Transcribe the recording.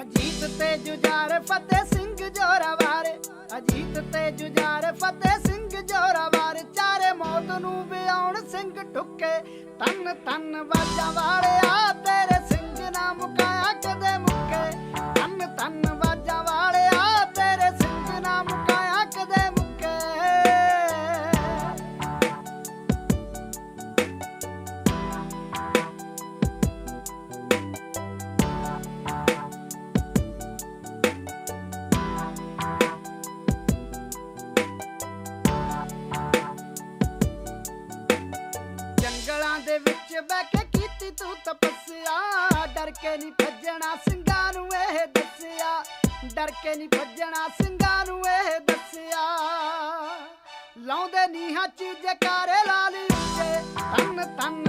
ਅਜੀਤ ਤੇ ਜੁਝਾਰ ਫਤਿਹ ਸਿੰਘ ਜੋਰਾਵਾਰ। ਅਜੀਤ ਤੇ ਜੁਝਾਰ ਫਤਿਹ ਸਿੰਘ ਜੋਰਾਵਾਰ। ਚਾਰੇ ਮੌਤ ਨੂੰ ਵਿਆਉਣ ਸਿੰਘ ਠੁੱਕੇ। ਤਨ ਤਨ ਵਾਜਾਂ ਵਾਲਿਆ ਤੇਰੇ ਦੇ ਬਹਿ ਕੇ ਕੀਤੀ ਤੂੰ ਤਪੱਸਿਆ। ਡਰ ਕੇ ਨਹੀਂ ਭੱਜਣਾ, ਸਿੰਘਾਂ ਨੂੰ ਇਹ ਦੱਸਿਆ। ਡਰ ਕੇ ਨਹੀਂ ਭੱਜਣਾ, ਸਿੰਘਾਂ ਨੂੰ ਇਹ ਦੱਸਿਆ। ਲਾਉਂਦੇ ਨੀਹਾਂ ਚ ਜਕਾਰੇ ਲਾ ਲਈ ਉੱਚੇ ਤਨ ਤਨ